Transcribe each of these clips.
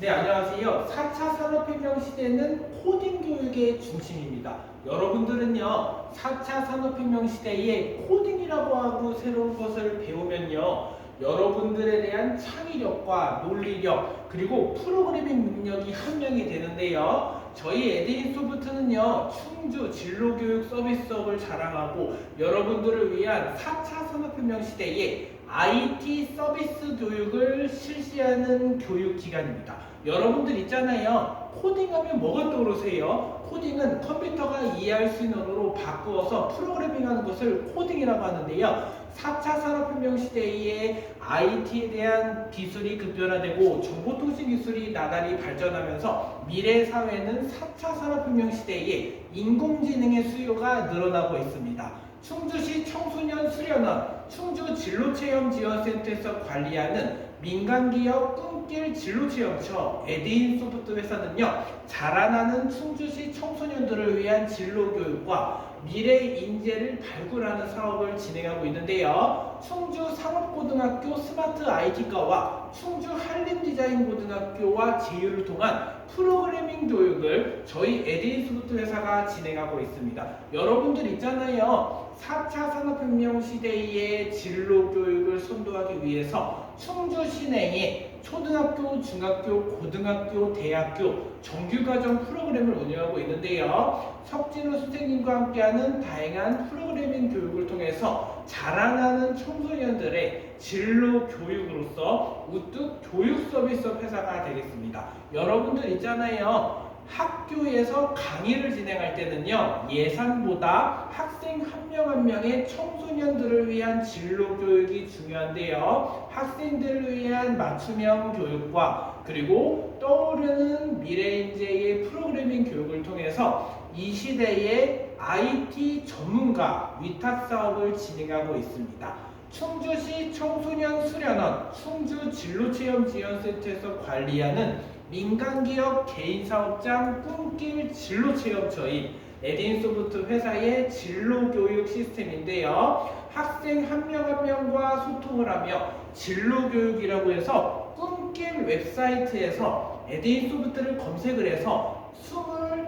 네, 안녕하세요. 4차 산업혁명 시대는 코딩 교육의 중심입니다. 여러분들은요, 4차 산업혁명 시대에 코딩이라고 하고 새로운 것을 배우면요, 여러분들에 대한 창의력과 논리력, 그리고 프로그래밍 능력이 함량이 되는데요. 저희 에드인 소프트는요, 충주 진로교육 서비스업을 자랑하고 여러분들을 위한 4차 산업혁명 시대에 IT 서비스 교육을 실시하는 교육기관입니다. 여러분들 있잖아요. 코딩하면 뭐가 떠오르세요? 코딩은 컴퓨터가 이해할 수 있는 언어로 바꾸어서 프로그래밍하는 것을 코딩이라고 하는데요. 4차 산업혁명 시대에 IT에 대한 기술이 급변화되고 정보통신 기술이 나날이 발전하면서 미래 사회는 4차 산업혁명 시대에 인공지능의 수요가 늘어나고 있습니다. 충주시 청소년 수련원 충주 진로체험지원센터에서 관리하는 민간기업 꿈길 진로체험처 에드인 소프트 회사는요 자라나는 충주시 청소년들을 위한 진로교육과 미래 인재를 발굴하는 사업을 진행하고 있는데요. 충주 상업고등학교 스마트 IT과와 충주 한림디자인고등학교와 제휴를 통한 프로그래밍 교육을 저희 에드인 소프트 회사가 진행하고 있습니다. 여러분들 있잖아요. 4차 산업혁명 시대의 진로 교육을 선도하기 위해서 충주 시내에 초등학교, 중학교, 고등학교, 대학교 정규과정 프로그램을 운영하고 있는데요. 석진호 선생님과 함께하는 다양한 프로그래밍 교육을 통해서 자라나는 청소년들의 진로 교육으로서 우뚝 교육 서비스 회사가 되겠습니다. 여러분들 있잖아요. 학교에서 강의를 진행할 때는요, 예산보다 학생 한 명 한 명의 청소년들을 위한 진로 교육이 중요한데요. 학생들을 위한 맞춤형 교육과 그리고 떠오르는 미래 인재의 프로그래밍 교육을 통해서 이 시대의 IT 전문가 위탁 사업을 진행하고 있습니다. 충주시 청소년 수련원 충주 진로체험 지원센터에서 관리하는 민간기업 개인사업장 꿈길 진로체험처인 에딘소프트 회사의 진로교육 시스템인데요. 학생 한 명 한 명과 소통을 하며 진로교육이라고 해서 꿈길 웹사이트에서 에딘 소프트를 검색을 해서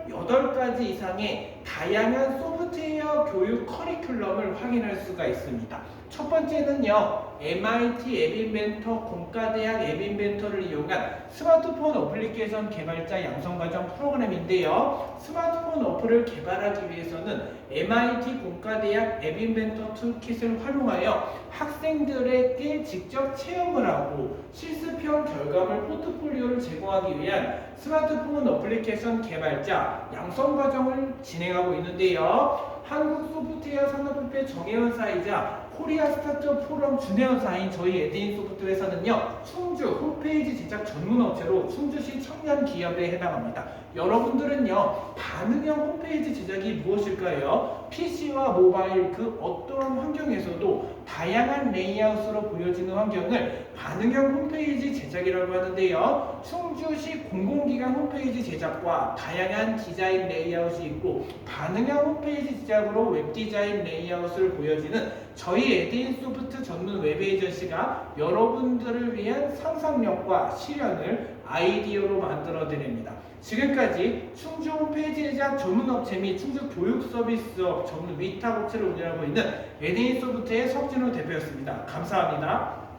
28가지 이상의 다양한 소프트웨어 교육 커리큘럼을 확인할 수가 있습니다. 첫 번째는요, MIT 앱인벤터 공과대학 앱인벤터를 이용한 스마트폰 어플리케이션 개발자 양성과정 프로그램인데요. 스마트폰 어플을 개발하기 위해서는 MIT 공과대학 앱인벤터 툴킷을 활용하여 학생들에게 직접 체험을 하고 실습형 결과물 포트폴리오를 제공하기 위한 스마트폰 어플리케이션 개발자 양성 과정을 진행하고 있는데요. 한국 소프트웨어 산업협회 정회원사이자 코리아 스타트업 포럼 준회원사인 저희 에드인 소프트웨어에서는요 충주 홈페이지 제작 전문 업체로 충주시 청년 기업에 해당합니다. 여러분들은요 반응형 홈페이지 제작이 무엇일까요? PC와 모바일 그 어떠한 환경에서도 다양한 레이아웃으로 보여지는 환경을 반응형 홈페이지 제작이라고 하는데요. 충주시 공공기관 홈페이지 제작과 다양한 디자인 레이아웃이 있고 반응형 홈페이지 제작으로 웹 디자인 레이아웃을 보여지는 저희 에드인 소프트 전문 웹 에이전시가 여러분들을 위한 상상력과 실현을 아이디어로 만들어 드립니다. 지금까지 충주 홈페이지 제작 전문 업체 및 충주 교육 서비스업 전문 위탁 업체를 운영하고 있는 에드인 소프트의 석진호 대표였습니다. 감사합니다.